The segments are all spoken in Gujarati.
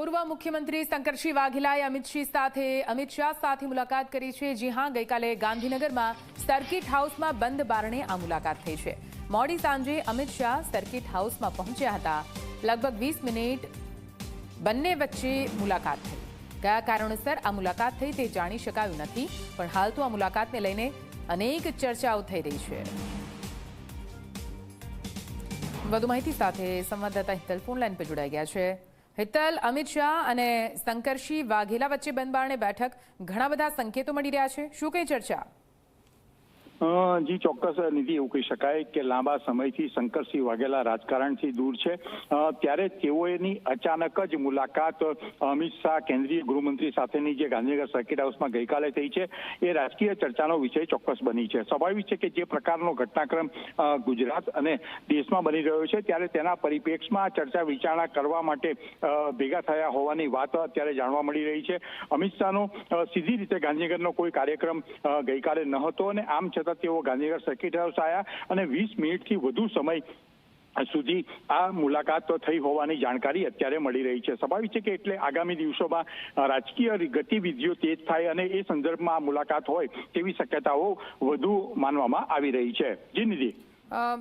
પૂર્વ મુખ્યમંત્રી શંકરસિંહ વાઘેલાએ અમિતસિંહ સાથે અમિત શાહ સાથે મુલાકાત કરી છે. જી હા, ગઈકાલે ગાંધીનગરમાં સર્કિટ હાઉસમાં બંધ બારણે આ મુલાકાત થઈ છે. મોડી સાંજે અમિત શાહ સર્કિટ હાઉસમાં પહોંચ્યા હતા. લગભગ વીસ મિનિટ બંને વચ્ચે મુલાકાત થઈ. કયા કારણોસર આ મુલાકાત થઈ તે જાણી શકાયું નથી, પણ હાલ તો આ મુલાકાતને લઈને અનેક ચર્ચાઓ થઈ રહી છે. વધુ માહિતી સાથે સંવાદદાતા હિતલ ફોનલાઈન પર જોડાઈ ગયા છે. હિતલ, અમિત શાહ અને શંકરસિંહ વાઘેલા વચ્ચે બંધબારણે બેઠક ઘણા બધા સંકેતો મળી રહ્યા છે. શું કઈ ચર્ચા? જી, ચોક્કસ નિધિ, એવું કહી શકાય કે લાંબા સમયથી શંકરસિંહ વાઘેલા રાજકારણથી દૂર છે. ત્યારે તેઓની અચાનક જ મુલાકાત અમિત શાહ, કેન્દ્રીય ગૃહમંત્રી સાથેની જે ગાંધીનગર સર્કિટ હાઉસમાં ગઈકાલે થઈ છે, એ રાજકીય ચર્ચાનો વિષય ચોક્કસ બની છે. સ્વાભાવિક છે કે જે પ્રકારનો ઘટનાક્રમ ગુજરાત અને દેશમાં બની રહ્યો છે, ત્યારે તેના પરિપ્રેક્ષમાં ચર્ચા વિચારણા કરવા માટે ભેગા થયા હોવાની વાત અત્યારે જાણવા મળી રહી છે. અમિત શાહનો સીધી રીતે ગાંધીનગરનો કોઈ કાર્યક્રમ ગઈકાલે ન હતો અને આમ છતાં તેઓ ગાંધીનગર સર્કિટ હાઉસ આવ્યા અને વીસ મિનિટથી વધુ સમય સુધી આ મુલાકાત થઈ હોવાની જાણકારી અત્યારે મળી રહી છે. સ્વાભાવિક છે કે એટલે આગામી દિવસોમાં રાજકીય ગતિવિધિઓ તેજ થાય અને એ સંદર્ભમાં આ મુલાકાત હોય તેવી શક્યતાઓ વધુ માનવામાં આવી રહી છે. જી નિધિ.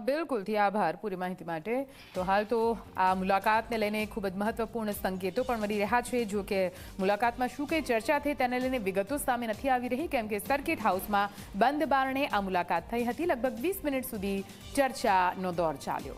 બિલકુલથી આભાર પૂરી માહિતી માટે. તો હાલ તો આ મુલાકાતને લઈને ખૂબ જ મહત્વપૂર્ણ સંકેતો પણ મળી રહ્યા છે. જો કે મુલાકાતમાં શું કંઈ ચર્ચા થઈ તેને લઈને વિગતો સામે નથી આવી રહી, કેમ કે સર્કિટ હાઉસમાં બંધ બારણે આ મુલાકાત થઈ હતી. લગભગ વીસ મિનિટ સુધી ચર્ચાનો દોર ચાલ્યો.